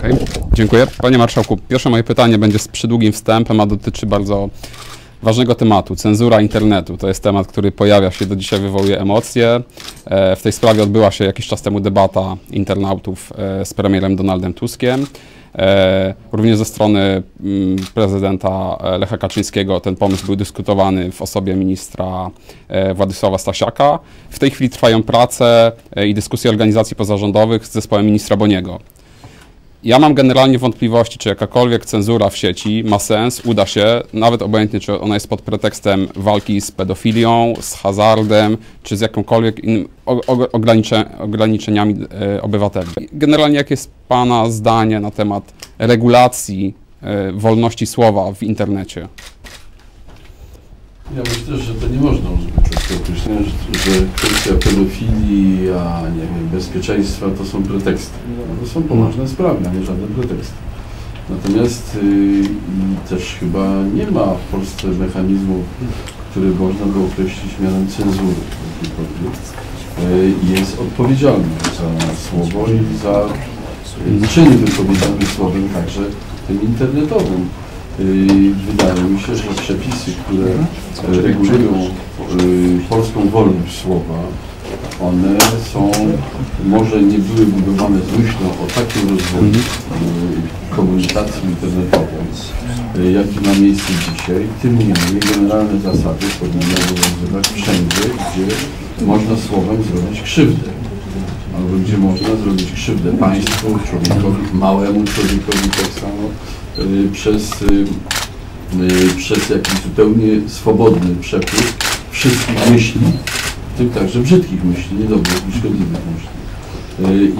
Okej, Dziękuję. Panie Marszałku, pierwsze moje pytanie będzie z przydługim wstępem, a dotyczy bardzo ważnego tematu. Cenzura internetu. To jest temat, który pojawia się do dzisiaj, wywołuje emocje. E, W tej sprawie odbyła się jakiś czas temu debata internautów e, z premierem Donaldem Tuskiem. E, Również ze strony mm, prezydenta Lecha Kaczyńskiego ten pomysł był dyskutowany w osobie ministra Władysława Stasiaka. W tej chwili trwają prace i dyskusje organizacji pozarządowych z zespołem ministra Boniego. Ja mam generalnie wątpliwości, czy jakakolwiek cenzura w sieci ma sens, uda się, nawet obojętnie, czy ona jest pod pretekstem walki z pedofilią, z hazardem, czy z jakąkolwiek innym ograniczeniami e, obywateli. Generalnie, jakie jest Pana zdanie na temat regulacji e, wolności słowa w internecie? Ja myślę, że to nie można że, że kwestia pedofilii, a nie wiem, bezpieczeństwa to są preteksty. No, to są poważne sprawy, a nie żadne preteksty. Natomiast y, też chyba nie ma w Polsce mechanizmu, który można by określić mianem cenzury. Y, Jest odpowiedzialny za słowo i za y, czyny wypowiedziane słowem, także tym internetowym. Y, Wydaje mi się, że przepisy, które e, regulują y, polską wolność słowa, one są, może nie były budowane z myślą o takim rozwoju y, komunikacji internetowej, y, jaki ma miejsce dzisiaj. Tym niemniej generalne zasady powinny obowiązywać wszędzie, gdzie można słowem zrobić krzywdę albo gdzie można zrobić krzywdę państwu, człowiekowi, małemu człowiekowi tak samo, y, przez, y, y, przez jakiś zupełnie swobodny przepływ wszystkich myśli, w tym także brzydkich myśli, niedobrych i szkodliwych myśli.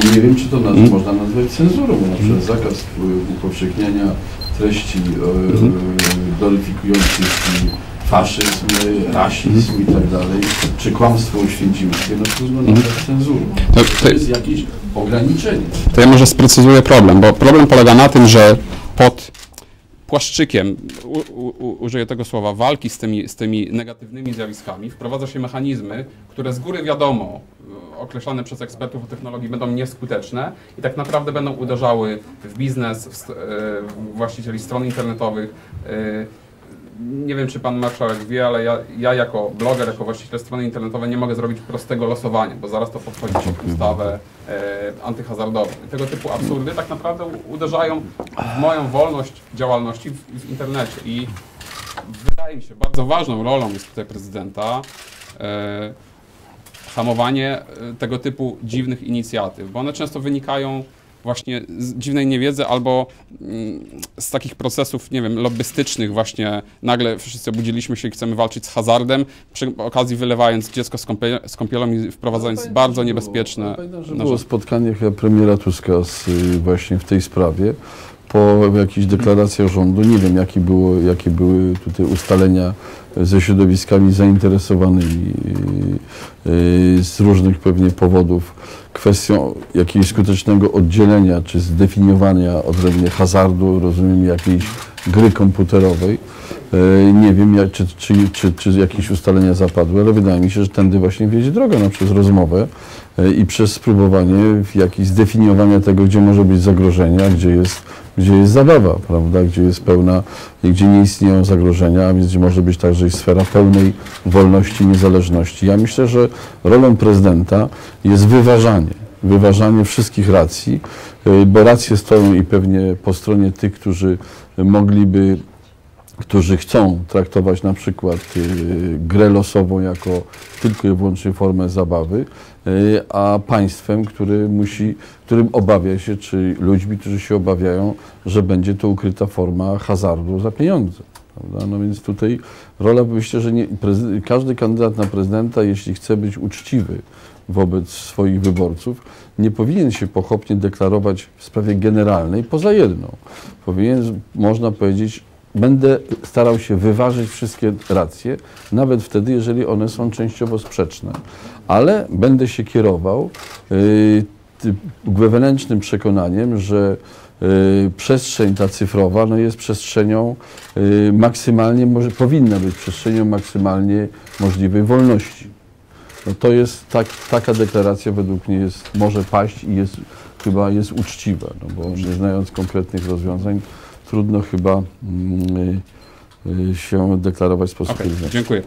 I nie wiem, czy to Mhm. można nazwać cenzurą, na przykład zakaz y, upowszechniania treści Mhm. y, gloryfikujących faszyzm, y, rasizm i tak dalej, czy kłamstwo oświęcimskie, no trudno nazwać cenzurą. To, To jest jakieś ograniczenie. To ja może sprecyzuję problem, bo problem polega na tym, że pod płaszczykiem, u, u, użyję tego słowa, walki z tymi, z tymi negatywnymi zjawiskami wprowadza się mechanizmy, które z góry wiadomo, y, określane przez ekspertów o technologii, będą nieskuteczne i tak naprawdę będą uderzały w biznes, w, st- y, w właścicieli stron internetowych. Nie wiem, czy pan marszałek wie, ale ja, ja jako bloger, jako właściciel strony internetowej nie mogę zrobić prostego losowania, bo zaraz to podchodzi pod ustawę e, antyhazardową. I tego typu absurdy tak naprawdę uderzają w moją wolność działalności w, w internecie. I wydaje mi się, bardzo ważną rolą jest tutaj prezydenta e, hamowanie e, tego typu dziwnych inicjatyw, bo one często wynikają właśnie z dziwnej niewiedzy albo mm, z takich procesów, nie wiem, lobbystycznych właśnie nagle wszyscy obudziliśmy się i chcemy walczyć z hazardem, przy okazji wylewając dziecko z, kąpie, z kąpielą i wprowadzając bardzo niebezpieczne Było, pamiętam, że było spotkanie chyba premiera Tuska z, y, właśnie w tej sprawie. Po jakichś deklaracjach rządu, nie wiem jakie, było, jakie były tutaj ustalenia ze środowiskami zainteresowanymi y, y, z różnych pewnie powodów kwestią jakiegoś skutecznego oddzielenia czy zdefiniowania odrębnie hazardu, rozumiem jakiejś gry komputerowej. E, Nie wiem, czy, czy, czy, czy jakieś ustalenia zapadły, ale wydaje mi się, że tędy właśnie wiedzie droga, no, przez rozmowę e, i przez spróbowanie w jakiejś zdefiniowania tego, gdzie może być zagrożenie, gdzie jest, gdzie jest zabawa, prawda, gdzie jest pełna, gdzie nie istnieją zagrożenia, a więc gdzie może być także i sfera pełnej wolności, niezależności. Ja myślę, że rolą prezydenta jest wyważanie, wyważanie wszystkich racji, e, bo racje stoją i pewnie po stronie tych, którzy mogliby którzy chcą traktować na przykład y, grę losową jako tylko i wyłącznie formę zabawy, y, a państwem, który musi, którym obawia się, czy ludźmi, którzy się obawiają, że będzie to ukryta forma hazardu za pieniądze. Prawda? No więc tutaj rola, myślę, że nie, każdy kandydat na prezydenta, jeśli chce być uczciwy wobec swoich wyborców, nie powinien się pochopnie deklarować w sprawie generalnej poza jedną. Powinien, można powiedzieć, będę starał się wyważyć wszystkie racje, nawet wtedy, jeżeli one są częściowo sprzeczne, ale będę się kierował y, wewnętrznym przekonaniem, że y, przestrzeń ta cyfrowa no, jest przestrzenią y, maksymalnie, może, powinna być przestrzenią maksymalnie możliwej wolności. No to jest tak, taka deklaracja według mnie jest, może paść i jest chyba jest uczciwa, no bo nie znając konkretnych rozwiązań, trudno chyba mm, y, y, się deklarować w sposób jednoznaczny. dziękuję.